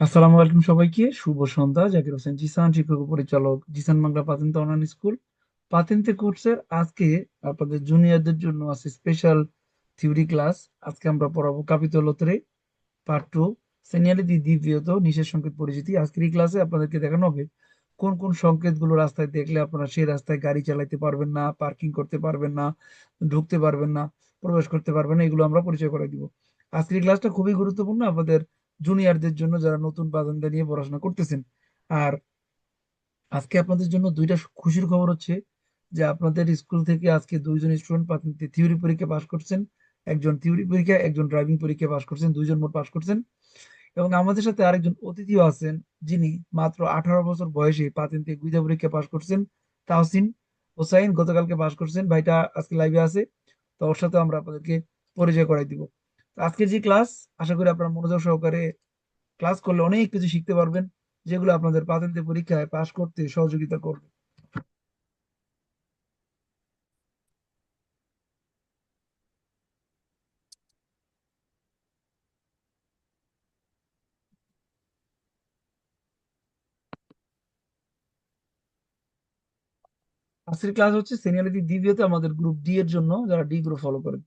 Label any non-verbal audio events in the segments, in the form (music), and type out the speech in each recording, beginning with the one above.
আসসালামু আলাইকুম সবাইকে। শুভ সন্ধ্যা। জাকির হোসেন জিসান, শিক্ষক পরিচালক জিসান বাংলা পাতেন্তে অনলাইন স্কুল পাতেন্তে কোর্সের আজকে আপনাদের জুনিয়রদের জন্য আছে স্পেশাল থিওরি ক্লাস আজকে আমরা পড়াবো কাপিতলতরে পার্ট টু সিনিয়রিটি দ্বিতীয়ত নিষেধ সংকেত পরিচিতি। আজকের এই ক্লাসে আপনাদেরকে দেখানো হবে কোন কোন সংকেতগুলো রাস্তায় দেখলে আপনারা সেই রাস্তায় গাড়ি চালাতে পারবেন না পার্কিং করতে পারবেন না, ঢুকতে পারবেন না, প্রবেশ করতে পারবেন না, এগুলো আমরা পরিচয় করে দিব। আজকের ক্লাসটা খুবই গুরুত্বপূর্ণ। আপনাদের জুনিয়রদের জন্য যারা নতুন বারান্দা নিয়ে পড়াশোনা করতেছেন। আর আজকে আপনাদের জন্য দুইটা খুশির খবর হচ্ছে যে আপনাদের স্কুল থেকে আজকে দুইজন স্টুডেন্ট থিওরি পরীক্ষা পাশ করছেন। একজন থিওরি পরীক্ষা, একজন ড্রাইভিং পরীক্ষা পাশ করছেন, দুইজন মোট পাশ করছেন। এবং আমাদের সাথে আরেকজন অতিথিও আছেন যিনি মাত্র আঠারো বছর বয়সে পাতিনতে গুইদা পরীক্ষা পাশ করছেন, তাহসিন হোসাইন। গতকালকে পাশ করছেন। ভাইটা আজকে লাইভে আছে, তো ওর সাথে আমরা আপনাদেরকে পরিচয় করাই দিব। আজকের যে ক্লাস আশা করি আপনারা মনোযোগ সহকারে ক্লাস করলে অনেক কিছু শিখতে পারবেন, যেগুলো আপনাদের পাতেন্তে পরীক্ষায় পাশ করতে সহযোগিতা করবে। আজকের ক্লাস হচ্ছে সিনিয়রিটি দ্বিতীয়তে আমাদের গ্রুপ ডি এর জন্য যারা ডি গ্রুপ ফলো করেন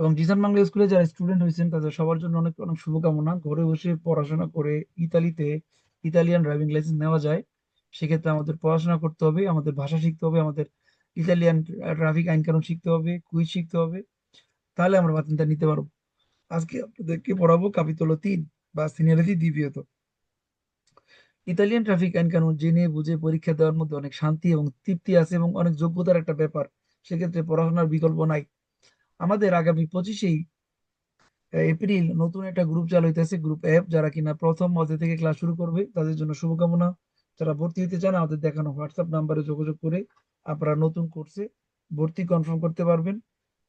এবং জিসান বাংলা স্কুলে যারা স্টুডেন্ট হয়েছেন, তাদের সবার জন্য অনেক অনেক শুভকামনা। ঘরে বসে পড়াশোনা করে ইতালিতে ইতালিয়ান ড্রাইভিং লাইসেন্স নেওয়া যায়, সেক্ষেত্রে আমাদের পড়াশোনা করতে হবে, আমাদের ভাষা শিখতে হবে, আমাদের ইতালিয়ান ট্রাফিক আইন কানুন শিখতে হবে কুইজ শিখতে হবে, তাহলে আমরা বাতিনটা নিতে পারব। আজকে আপনাদেরকে পড়াবো কাপিতল তিন, বা সিনিয়রিটি দ্বিতীয়ত। ইতালিয়ান ট্রাফিক আইন কানুন জেনে বুঝে পরীক্ষা দেওয়ার মধ্যে অনেক শান্তি এবং তৃপ্তি আছে এবং অনেক যোগ্যতার একটা ব্যাপার। সেক্ষেত্রে পড়াশোনার বিকল্প নাই। আমাদের আগামী পঁচিশেই এপ্রিল নতুন একটা গ্রুপ চালু হইতেছে গ্রুপ অ্যাপ যারা কিনা প্রথম মধ্যে থেকে ক্লাস শুরু করবে, তাদের জন্য শুভকামনা। যারা ভর্তি হতে চান, আমাদের দেখানো হোয়াটসঅ্যাপ নাম্বারে যোগাযোগ করে আপনারা নতুন কোর্সে ভর্তি কনফার্ম করতে পারবেন।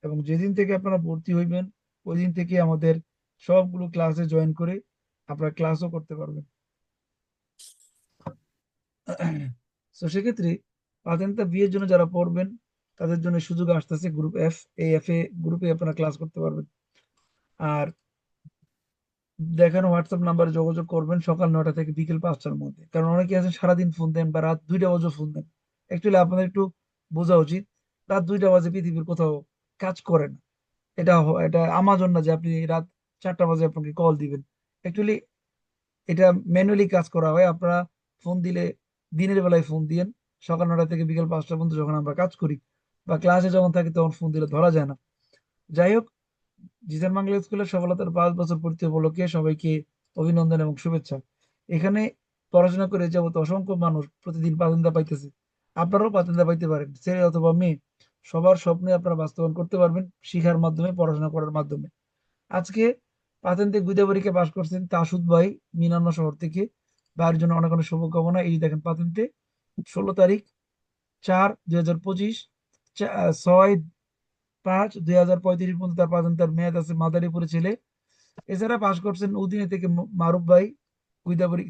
এবং যেদিন থেকে আপনারা ভর্তি হইবেন ওই দিন থেকে আমাদের সবগুলো ক্লাসে জয়েন করে আপনারা ক্লাসও করতে পারবেন। (clears throat) তো সেক্ষেত্রে পাতেন্তা বিয়ের জন্য যারা পড়বেন তাদের জন্য সুযোগ আসতেছে গ্রুপ এফ এই এফ এ গ্রুপে আপনারা ক্লাস করতে পারবেন। আর দেখানো হোয়াটসঅ্যাপ নাম্বারে যোগাযোগ করবেন সকাল নটা থেকে বিকেল পাঁচটার মধ্যে। কারণ অনেকে আছেন সারাদিন ফোন দেন বা রাত দুইটা বাজে ফোন দেন। অ্যাকচুয়ালি আপনাদের একটু বোঝা উচিত, রাত দুইটা বাজে পৃথিবীর কোথাও কাজ করে না। এটা এটা আমাজন না যে আপনি রাত চারটা বাজে আপনাকে কল দিবেন। অ্যাকচুয়ালি এটা ম্যানুয়ালি কাজ করা হয়। আপনারা ফোন দিলে দিনের বেলায় ফোন দিয়েন। সকাল নটা থেকে বিকেল পাঁচটা পর্যন্ত যখন আমরা কাজ করি বা ক্লাসে যখন থাকি তখন ফোন দিলে ধরা যায় না। যাই হোক জিসান বাংলা স্কুলের সফলতার পাঁচ বছর পূর্তি উপলক্ষে সবাইকে অভিনন্দন এবং শুভেচ্ছা। এখানে পড়াশোনা করে যাবত অসংখ্য মানুষ প্রতিদিন পাতেন্দা পাইতেছে। আপনারাও পাতেন্দা পাইতে পারেন, ছেলে অথবা মেয়ে। সবার স্বপ্নে আপনারা বাস্তবায়ন করতে পারবেন শিখার মাধ্যমে, পড়াশোনা করার মাধ্যমে। আজকে পাতেন্তে গুইদা পরীক্ষা পাশ করছেন তাসুদ ভাই, মিনান্ন শহর থেকে। ভাইয়ের জন্য অনেক অনেক শুভকামনা। এই দেখেন পাতেন্তে ষোলো তারিখ, চার দুই হাজার পঁচিশ। মাদারীপুরে ছেলে। এছাড়া পাশ করছেন উদিনে থেকে মারুফ ভাই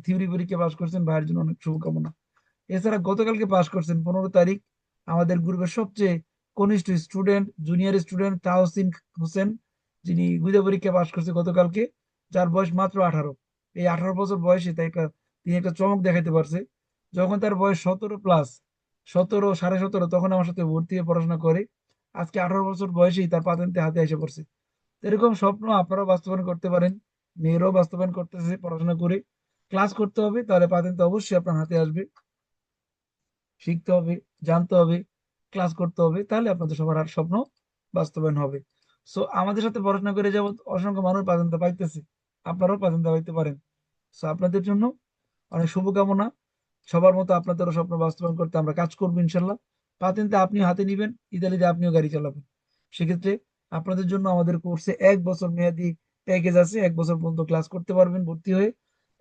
থিওরি পরীক্ষা পাশ করছেন, ভাইয়ের জন্য অনেক শুভকামনা। এছাড়া গতকালকে পাশ করছেন পনেরো তারিখ আমাদের গ্রুপের সবচেয়ে কনিষ্ঠ student, junior student Tahsin Hossain, যিনি গুইদা পরীক্ষা পাশ করছে গতকালকে, যার বয়স মাত্র আঠারো। এই আঠারো বছর বয়সে তাই তিনি একটা চমক দেখাতে পারছে। যখন তার বয়স সতেরো প্লাস সতেরো, সাড়ে সতেরো, তখন আমার সাথে ভর্তি হয়ে পড়াশোনা করে। আজকে আঠারো বছর বয়সেই তার পাতেন্তে হাতে এসে পড়ছে। এরকম স্বপ্ন আপনারাও বাস্তবায়ন করতে পারেন, মেয়েরাও বাস্তবায়ন করতেছে, পড়াশোনা করে। ক্লাস করতে হবে, তাহলে পাতেন্তে অবশ্যই আপনার হাতে আসবে। শিখতে হবে, জানতে হবে, ক্লাস করতে হবে, তাহলে আপনাদের সবার আর স্বপ্ন বাস্তবায়ন হবে। সো আমাদের সাথে পড়াশোনা করে যাব অসংখ্য মানুষ পাতেন্তে পাইতেছে, আপনারাও পাতেন্তে পাইতে পারেন। সো আপনাদের জন্য অনেক শুভকামনা। সবার মতো আপনাদেরও স্বপ্ন বাস্তবায়ন করতে আমরা কাজ করব ইনশাল্লাহ। পাতেনতে আপনি হাতে নিবেন, ইতালিতে আপনিও গাড়ি চালাবেন। সেক্ষেত্রে আপনাদের জন্য আমাদের কোর্সে এক বছর মেয়াদি প্যাকেজ আছে, এক বছর পর্যন্ত ক্লাস করতে পারবেন ভর্তি হয়ে।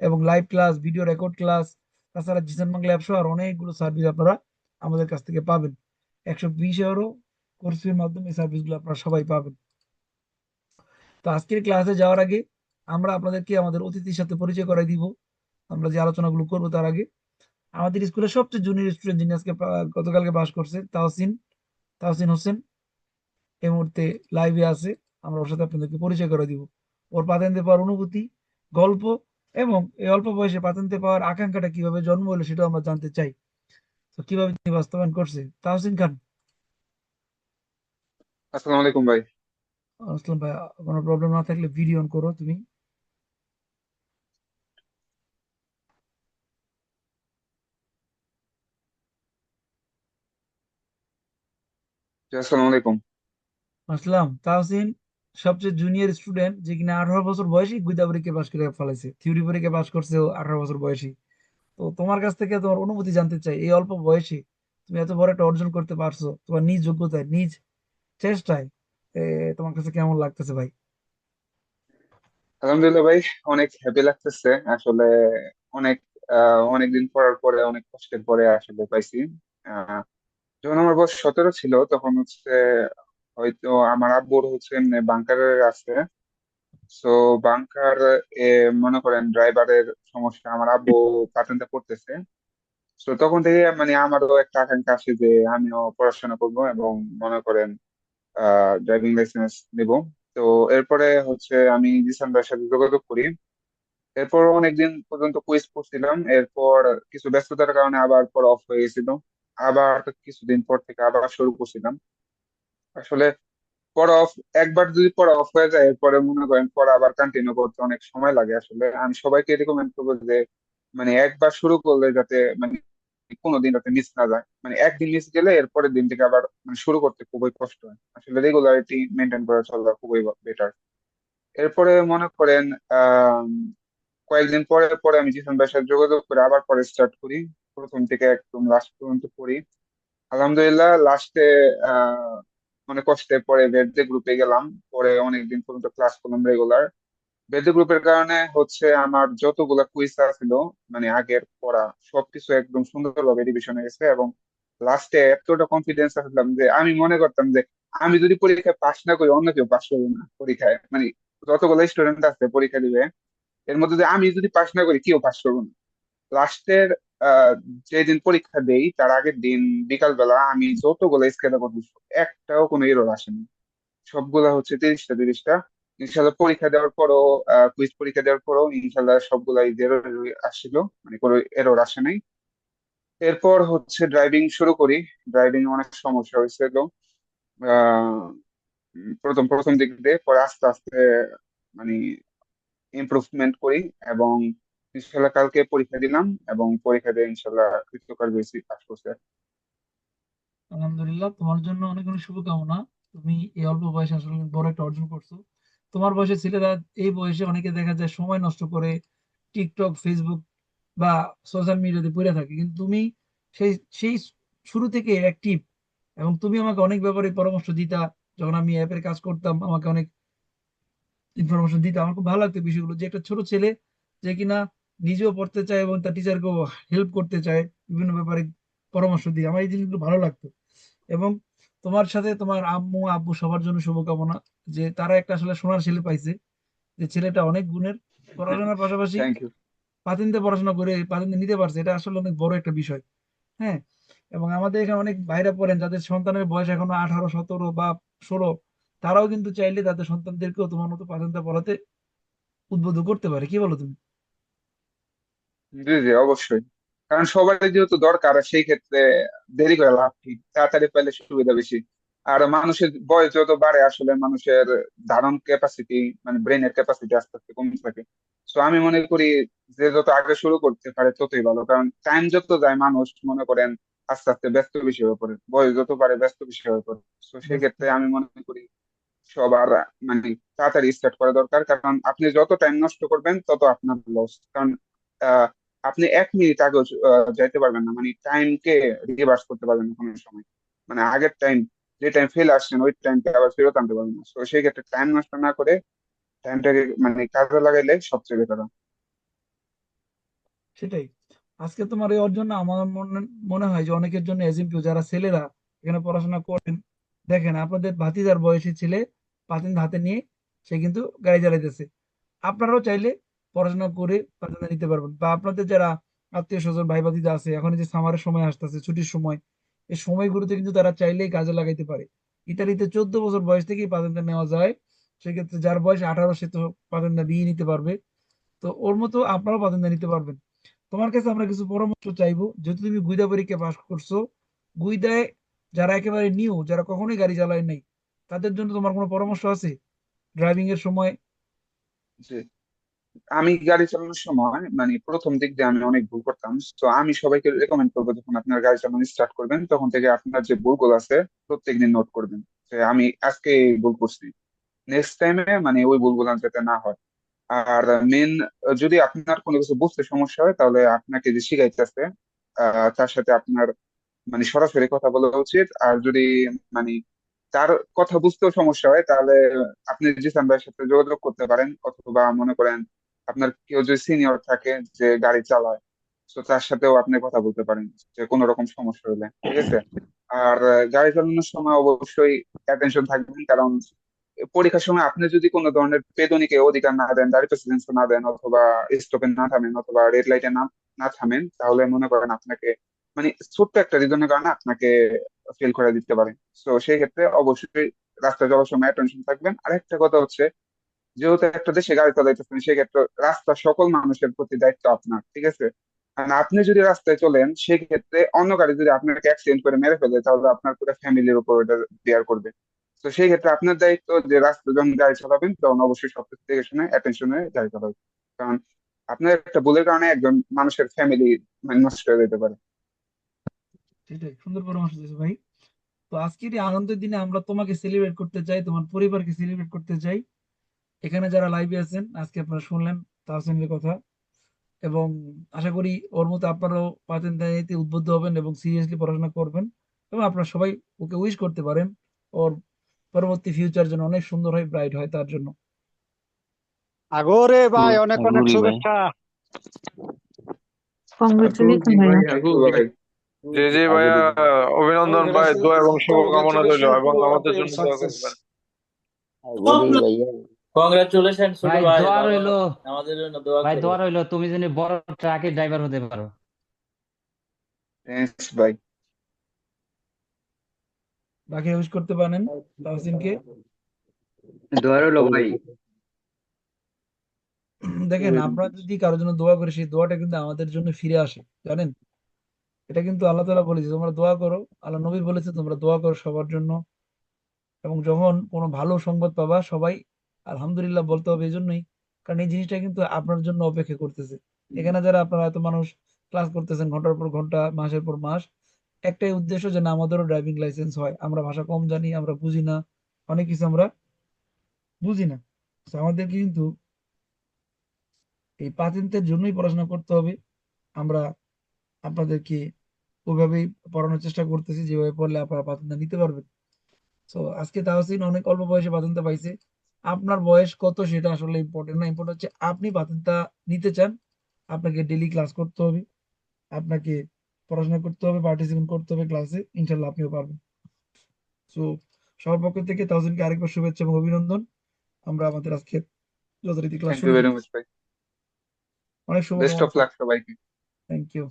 এবং live class video record class তাছাড়া জিসান বাংলা অ্যাপসহ আর অনেকগুলো সার্ভিস আপনারা আমাদের কাছ থেকে পাবেন। একশো বিশ এরও কোর্সের মাধ্যমে এই সার্ভিসগুলো আপনারা সবাই পাবেন। তো আজকের ক্লাসে যাওয়ার আগে আমরা আপনাদেরকে আমাদের অতিথির সাথে পরিচয় করাই দিব। আমরা যে আলোচনাগুলো করব তার আগে আমাদের স্কুলের সবচেয়ে জুনিয়র স্টুডেন্ট যিনি আজকে গতকালকে পাস করছে তাহসিন তাহসিন হোসেন। এই মুহূর্তে লাইভে আছে। আমরা ওর সাথে আপনাদেরকে পরিচয় করে দিব। ওর পাতেন পাওয়ার অনুভূতি গল্প এবং এই অল্প বয়সে পাতেন্তে পাওয়ার আকাঙ্ক্ষাটা কীভাবে জন্ম হলো সেটাও আমরা জানতে চাই। তো কীভাবে তিনি বাস্তবায়ন করছে? তাহসিন খান। আসসালামু আলাইকুম ভাই। আসলাম ভাই কোনো প্রবলেম না থাকলে ভিডিও অন করো তুমি জি, আসসালামু আলাইকুম। তাহসিন সবচেয়ে জুনিয়র স্টুডেন্ট যে কিনা আঠারো বছর বয়সী গুইদা পরীক্ষা পাশ করে ফেলাইছে। থিওরি পরীক্ষা পাশ করছে আঠারো বছর বয়সী। তো তোমার কাছ থেকে তোমার অনুভূতি জানতে চাই এই অল্প বয়সে তুমি এত বড় একটা অর্জন করতে পারছ তোমার নিজ যোগ্যতায় নিজ চেষ্টায় তোমার কাছে কেমন লাগতেছে ভাই? আলহামদুলিল্লাহ ভাই অনেক হ্যাপি লাগতেছে। আসলে অনেক অনেকদিন পড়ার পরে অনেক কষ্টের পরে আসলে পাইছি। আহ যখন আমার বয়স সতেরো ছিল, তখন হচ্ছে, হয়তো আমার আব্বুর হচ্ছে বাংকারে আছে। তো বাংকার মনে করেন ড্রাইভারের সমস্যা, আমার আব্বু পাঠানতে পড়তেছে। তো তখন থেকে মানে আমারও একটা আকাঙ্ক্ষা আছে যে, আমিও পড়াশোনা করব এবং মনে করেন ড্রাইভিং লাইসেন্স নিব। তো এরপরে হচ্ছে আমি জিসান ভাইয়ের সাথে যোগাযোগ করি। এরপর অনেকদিন পর্যন্ত কুইজ করছিলাম। এরপর কিছু ব্যস্ততার কারণে আবার পর অফ হয়ে গেছিল। আবার কিছুদিন পর থেকে আবার শুরু করছিলাম। আসলে পড়া অফ একবার যদি পড়া অফ হয়ে যায়, এরপরে মনে করেন পড়া আবার কন্টিনিউ করতে অনেক সময় লাগে। আসলে আমি সবাইকে রেকমেন্ড করব যে মানে একবার শুরু করলে যাতে মানে কোনোদিন যাতে মিস না যায়। মানে একদিন মিস গেলে এরপরের দিন থেকে আবার মানে শুরু করতে খুবই কষ্ট হয়। আসলে রেগুলারিটি মেনটেন করে চলা খুবই বেটার এরপরে মনে করেন, আহ, কয়েকদিন পরে পরে আমি জিসান ভাইয়ের সাথে যোগাযোগ করে আবার পরে স্টার্ট করি। প্রথম থেকে একদম লাস্ট পর্যন্ত পড়ি। আলহামদুলিল্লাহ লাস্টে মানে কষ্টে পরে বেদে গ্রুপে গেলাম। পরে অনেকদিন পর্যন্ত ক্লাস করলাম রেগুলার বেদে গ্রুপের কারণে হচ্ছে আমার যতগুলা কুইজ ছিল মানে আগের পড়া, সবকিছু একদম সুন্দরভাবে রিভিশন হয়ে গেছে এবং লাস্টে এতটা কনফিডেন্স আসলাম যে আমি মনে করতাম যে আমি যদি পরীক্ষায় পাশ না করি, অন্য কেউ পাশ করবে না পরীক্ষায়। মানে যতগুলো স্টুডেন্ট আছে পরীক্ষা দিবে, এর মধ্যে আমি যদি পাশ না করি, কেউ পাশ করবে না। লাস্টের যেদিন পরীক্ষা দেই, তার আগের দিন বিকাল বেলা আমি যতগুলো স্কেলে করছি একটাও কোনো এরর আসেনি। সবগুলা হচ্ছে তিরিশটা তিরিশটা। ইনশাল্লাহ পরীক্ষা দেওয়ার পরও কুইজ পরীক্ষা দেওয়ার পরও ইনশাল্লাহ সবগুলাই জিরো আসছিল মানে কোনো এরর আসে নাই। এরপর হচ্ছে ড্রাইভিং শুরু করি। ড্রাইভিং অনেক সমস্যা হয়েছিল প্রথম প্রথম দিক দিয়ে পরে আস্তে আস্তে মানে ইমপ্রুভমেন্ট করি এবং ইনশাল্লাহ কালকে পরীক্ষা দিলাম এবং পরীক্ষা দিয়ে ইনশাল্লাহ কৃতকার্য হয়েছি পাস করছে আলহামদুলিল্লাহ, তোমার জন্য অনেক অনেক শুভকামনা। তুমি এই অল্প বয়সে আসলে বড় একটা অর্জন করছ। তোমার বয়সে ছেলেরা এই বয়সে অনেকে দেখা যায় সময় নষ্ট করে টিকটক, ফেসবুক বা সোশ্যাল মিডিয়াতে পড়ে থাকে। কিন্তু তুমি সেই সেই শুরু থেকে অ্যাক্টিভ এবং তুমি আমাকে অনেক ব্যাপারে পরামর্শ দিতা। যখন আমি অ্যাপের কাজ করতাম, আমাকে অনেক ইনফরমেশন দিতা। আমার খুব ভালো লাগতো বিষয়গুলো। যে একটা ছোট ছেলে যে কিনা নিজেও পড়তে চায় এবং তার টিচারকেও হেল্প করতে চায় বিভিন্ন ব্যাপারে পরামর্শ দিয়ে। আমার এই জিনিসগুলো ভালো লাগতো। এবং তোমার সাথে তোমার আম্মু আব্বু সবার জন্য শুভকামনা যে তারা একটা আসলে সোনার ছেলে পাইছে যে ছেলেটা অনেক গুণের। পড়াশোনার পাশাপাশি পাতিনতে পড়াশোনা করে পাতিনতে নিতে পারছে। এটা আসলে অনেক বড় একটা বিষয়। হ্যাঁ? এবং আমাদের এখানে অনেক ভাইরা পড়েন যাদের সন্তানের বয়স এখনও আঠারো সতেরো বা ষোলো তারাও কিন্তু চাইলে তাদের সন্তানদেরকেও তোমার মতো পাতিনতে পড়াতে উদ্বুদ্ধ করতে পারে। কি বলো তুমি? জি জি অবশ্যই। কারণ সবারই যেহেতু দরকার সেই ক্ষেত্রে দেরি করে লাভ কি তাড়াতাড়ি পেলে সুবিধা বেশি। আর মানুষের বয়স যত বাড়ে আসলে মানুষের ধারণ ক্যাপাসিটি মানে ব্রেনের ক্যাপাসিটি আস্তে আস্তে কমতে থাকে। তো আমি মনে করি যে যত আগে শুরু করতে পারে ততই ভালো। কারণ টাইম যত যায় মানুষ মনে করেন আস্তে আস্তে ব্যস্ত বেশি হয়ে পড়ে। বয়স যত বাড়ে ব্যস্ত বেশি হয়ে পড়ে। তো সেই ক্ষেত্রে আমি মনে করি সবার মানে তাড়াতাড়ি স্টার্ট করা দরকার। কারণ আপনি যত টাইম নষ্ট করবেন তত আপনার লস কারণ আহ, আপনি এক মিনিট আগেও যাইতে পারবেন না। মানে টাইমকে রিভার্স করতে পারবেন না কোনো সময়। মানে আগের টাইম যে টাইম ফেল আসছেন, ওই টাইমকে আবার ফেরত আনতে পারবেন না। তো সেই ক্ষেত্রে টাইম নষ্ট না করে টাইমটাকে মানে কাজে লাগাইলে সবচেয়ে বেটার সেটাই। আজকে তোমার এই অর্জন আমার মনে মনে হয় যে অনেকের জন্য এজিম্পিও যারা ছেলেরা এখানে পড়াশোনা করেন, দেখেন আপনাদের ভাতিজার বয়সী ছেলে পাতিন হাতে নিয়ে সে কিন্তু গাড়ি চালাইতেছে। আপনারাও চাইলে পড়াশোনা করে পাতিনটা নিতে পারবেন। বা আপনাদের যারা আত্মীয় স্বজন ভাই ভাতিজা আছে, এখন যে সামারের সময় আসতেছে, ছুটির সময়, এই সময়গুলোতে কিন্তু তারা চাইলেই কাজে লাগাইতে পারে। ইতালিতে চোদ্দ বছর বয়স থেকেই পাতেন্টটা নেওয়া যায়, সেক্ষেত্রে যার বয়স আঠারো, সে তো পাতেন্টটা দিয়ে নিতে পারবে। তো ওর মতো আপনারাও পাতেন্তা নিতে পারবেন। তোমার কাছে আমরা কিছু পরামর্শ চাইব, যেহেতু তুমি গুইদা পরীক্ষা পাস করছ, গুইদায় যারা একেবারে নিউ যারা কখনোই গাড়ি চালায় নাই, তাদের জন্য তোমার কোনো পরামর্শ আছে? ড্রাইভিং এর সময়? আমি গাড়ি চালানোর সময় মানে প্রথম দিক দিয়ে আমি অনেক ভুল করতাম। তো আমি সবাইকে রেকমেন্ড করব যখন আপনার গাড়ি চালানো স্টার্ট করবেন, তখন থেকে আপনার যে ভুলগুলো আছে, প্রত্যেকদিন নোট করবেন যে, আমি আজকে ভুল করছি। নেক্সট টাইমে মানে ওই ভুলগুলো যাতে না হয়। আর মেন যদি আপনার কোনো কিছু বুঝতে সমস্যা হয়, তাহলে আপনাকে যে শিখাইতেছে তার সাথে আপনার মানে সরাসরি কথা বলা উচিত। আর যদি মানে তার কথা বুঝতেও সমস্যা হয়, তাহলে আপনি জিসান ভাইয়ের সাথে যোগাযোগ করতে পারেন, অথবা মনে করেন আপনার কেউ যদি সিনিয়র থাকে যে গাড়ি চালায়, তো তার সাথেও আপনি কথা বলতে পারেন যে কোনো রকম সমস্যা হলে, ঠিক আছে? আর গাড়ি চালানোর সময় অবশ্যই অ্যাটেনশন থাকবেন, কারণ পরীক্ষার সময় আপনি যদি কোনো ধরনের পেদনিকে অধিকার না দেন দাঁড়িয়ে প্রেসিডেন্স না দেন, অথবা স্টপে না থামেন, অথবা রেড লাইটে না না থামেন, তাহলে মনে করেন আপনাকে মানে ছোট্ট একটা রিজনের কারণে আপনাকে ফেল করে দিতে পারে। তো সেই ক্ষেত্রে অবশ্যই রাস্তায় যাওয়ার সময় অ্যাটেনশন থাকবেন। আর একটা কথা হচ্ছে যেহেতু একটা দেশে গাড়ি চালাইতেছেন, সেক্ষেত্রে রাস্তার সকল মানুষের প্রতি দায়িত্ব আপনার, ঠিক আছে? আপনি যদি রাস্তায় চলেন, সেক্ষেত্রে অন্য গাড়ি যদি আপনাকে অ্যাক্সিডেন্ট করে মেরে ফেলে, তাহলে আপনার পুরো ফ্যামিলির উপর ওটা বেয়ার করবে। তো সেই ক্ষেত্রে আপনার দায়িত্ব যে রাস্তা যখন গাড়ি চালাবেন, তখন অবশ্যই সব কিছু দেখে শুনে অ্যাটেনশনে গাড়ি চালাবেন। কারণ আপনার একটা ভুলের কারণে একজন মানুষের ফ্যামিলি নষ্ট হয়ে যেতে পারে। সেটাই, সুন্দর পরামর্শ দিয়েছ ভাই। তো আজকের এই আনন্দের দিনে আমরা তোমাকে সেলিব্রেট করতে চাই, তোমার পরিবারকে সেলিব্রেট করতে চাই। এখানে যারা লাইভে আছেন আজকে আপনারা শুনলেন তাহসিনের কথা এবং আশা করি ওর মতো আপনারাও পাতেন নিতে উদ্বুদ্ধ হবেন এবং সিরিয়াসলি পড়াশোনা করবেন এবং আপনারা সবাই ওকে উইশ করতে পারেন। ওর পরবর্তী ফিউচার যেন অনেক সুন্দর হয় ব্রাইট হয় তার জন্য। আগরে ভাই অনেক অনেক শুভেচ্ছা। জি জি ভাইয়া অভিনন্দন ভাই দোয়া এবং শুভকামনা রইল এবং আমাদের জন্য দোয়া করবেন। কংগ্রাচুলেশন ছোট ভাই ভাই। দোয়া রইল। আমাদের জন্য দোয়া ভাই দোয়া রইল তুমি যেন বড় ট্রাকের ড্রাইভার হতে পারো। থ্যাংকস ভাই বাকি উইশ করতে পারেন তাহসিনকে। দোয়া রইল ভাই। দেখেন আমরা যদি কারোর জন্য দোয়া করি সেই দোয়াটা কিন্তু আমাদের জন্য ফিরে আসে জানেন? এটা কিন্তু আল্লাহ তাআলা বলেছে তোমরা দোয়া করো। আল্লাহ নবী বলেছে তোমরা দোয়া করো সবার জন্য। এবং যখন কোনো ভালো সংবাদ পাবা সবাই আলহামদুলিল্লাহ বলতে হবে এই জন্যই কারণ এই জিনিসটা কিন্তু আপনার জন্য অপেক্ষা করতেছে। এখানে যারা আপনারা এত মানুষ ক্লাস করতেছেন ঘণ্টার পর ঘণ্টা, মাসের পর মাস, একটাই উদ্দেশ্য যে না, আমাদেরও ড্রাইভিং লাইসেন্স হয়। আমরা ভাষা কম জানি, আমরা বুঝি না। অনেক কিছু আমরা বুঝি না। আমাদেরকে কিন্তু এই পাতেন্টের জন্যই পড়াশোনা করতে হবে। আমরা আপনাদেরকে ওইভাবেই পড়ানোর চেষ্টা করতেছি, যেভাবে পড়লে আপনারা পাতেন্টটা নিতে পারবেন। তো আজকে তাহসিন অনেক অল্প বয়সে পাতেন্টটা পাইছে। আপনার বয়স কত সেটা আসলে ইম্পর্টেন্ট না ইম্পর্টেন্ট হচ্ছে আপনি পাতেন্টটা নিতে চান আপনাকে ডেইলি ক্লাস করতে হবে আপনাকে পড়াশোনা করতে হবে পার্টিসিপেট করতে হবে ক্লাসে ইনশাল্লাহ আপনিও পারবেন। তো সবার পক্ষ থেকে তাহসিনকে আরেকবার শুভেচ্ছা এবং অভিনন্দন। আমরা আমাদের আজকে যথারীতি ক্লাস অনেক বেস্ট অফ লাক সবাইকে। Thank you